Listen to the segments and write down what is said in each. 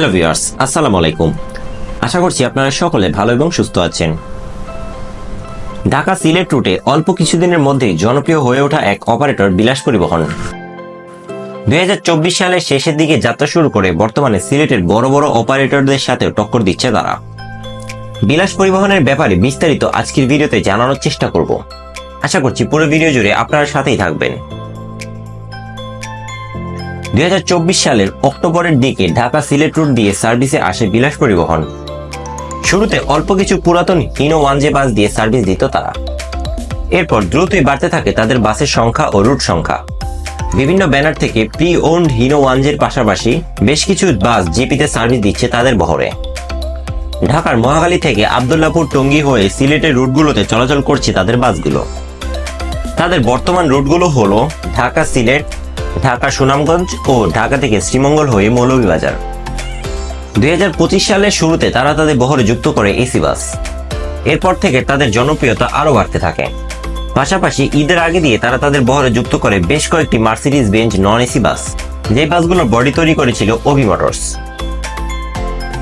Hello viewers, আসসালামু আলাইকুম। আশা করছি আপনারা সকলে ভালো এবং সুস্থ আছেন। ঢাকা সিলেট রুটে অল্প কিছুদিনের মধ্যেই জনপ্রিয় হয়ে ওঠা এক অপারেটর বিলাস পরিবহন। হাজার চব্বিশ সালের শেষের দিকে যাত্রা শুরু করে বর্তমানে সিলেটের বড় বড় অপারেটরদের সাথে টক্কর দিচ্ছে তারা। বিলাস পরিবহনের ব্যাপারে বিস্তারিত আজকের ভিডিওতে জানানোর চেষ্টা করব। আশা করছি পুরো ভিডিও জুড়ে আপনারা সাথেই থাকবেন। দুই হাজার চব্বিশ সালের অক্টোবরের দিকে ঢাকা সিলেট রুট দিয়ে সার্ভিসে আসে বিলাস পরিবহন শুরুতে অল্প কিছু পুরাতন হিনো ওয়ানজে বাস দিয়ে সার্ভিস দিত তারা। এরপর দ্রুতই বাড়তে থাকে তাদের বাসের সংখ্যা ও রুট সংখ্যা। বিভিন্ন ব্যানার থেকে প্রি ওন্ড হিনো ওয়ানজের পাশাপাশি বেশ কিছু বাস জিপিতে সার্ভিস দিচ্ছে তাদের বহরে। ঢাকার মহাখালী থেকে আবদুল্লাপুর টঙ্গী হয়ে সিলেটের রুটগুলোতে চলাচল করছে তাদের বাসগুলো। তাদের বর্তমান রুটগুলো হলো ঢাকা সিলেট ঢাকা সুনামগঞ্জ ও ঢাকা থেকে শ্রীমঙ্গল হয়ে মৌলভীবাজার। দুই সালের শুরুতে তারা তাদের বহরে যুক্ত করে এসি বাস। এরপর থেকে তাদের জনপ্রিয়তা আরও বাড়তে থাকে। পাশাপাশি ঈদের আগে দিয়ে তারা তাদের বহরে যুক্ত করে বেশ কয়েকটি Mercedes Benz non AC bus যে বাসগুলোর বডি তৈরি করেছিল অভি মোটরস।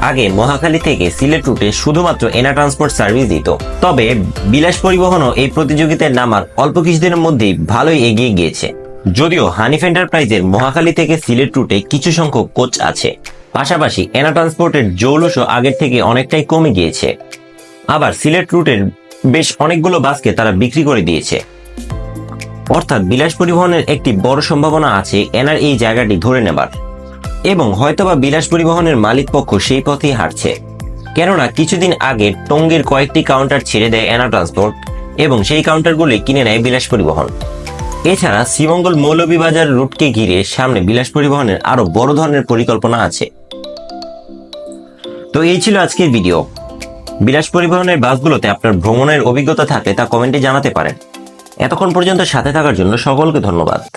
আগে মহাখালী থেকে সিলেট রুটে শুধুমাত্র এনা ট্রান্সপোর্ট সার্ভিস দিত। তবে বিলাস পরিবহনও এই প্রতিযোগিতায় নামার অল্প কিছুদিনের মধ্যেই ভালোই এগিয়ে গিয়েছে। যদিও হানিফ এন্টারপ্রাইজের মহাখালী থেকে সিলেট রুটে কিছু সংখ্যক কোচ আছে। পাশাপাশি এনা ট্রান্সপোর্টের জৌলসও আগের থেকে অনেকটাই কমে গিয়েছে। আবার সিলেট রুটের বেশ অনেকগুলো বাসকে তারা বিক্রি করে দিয়েছে। অর্থাৎ বিলাস পরিবহনের একটি বড় সম্ভাবনা আছে এনার এই জায়গাটি ধরে নেবার। এবং হয়তোবা বিলাস পরিবহনের মালিক পক্ষ সেই পথেই হাঁটছে। কেননা কিছুদিন আগে টঙ্গের কয়েকটি কাউন্টার ছেড়ে দেয় এনা ট্রান্সপোর্ট এবং সেই কাউন্টারগুলি কিনে নেয় বিলাস পরিবহন। এছাড়া শ্রীমঙ্গল মৌলভীবাজার রুটকে ঘিরে সামনে বিলাস পরিবহনের আরও বড় ধরনের পরিকল্পনা আছে। তো এই ছিল আজকের ভিডিও। বিলাস পরিবহনের বাসগুলোতে আপনার ভ্রমণের অভিজ্ঞতা থাকলে তা কমেন্টে জানাতে পারেন। এতক্ষণ পর্যন্ত সাথে থাকার জন্য সকলকে ধন্যবাদ।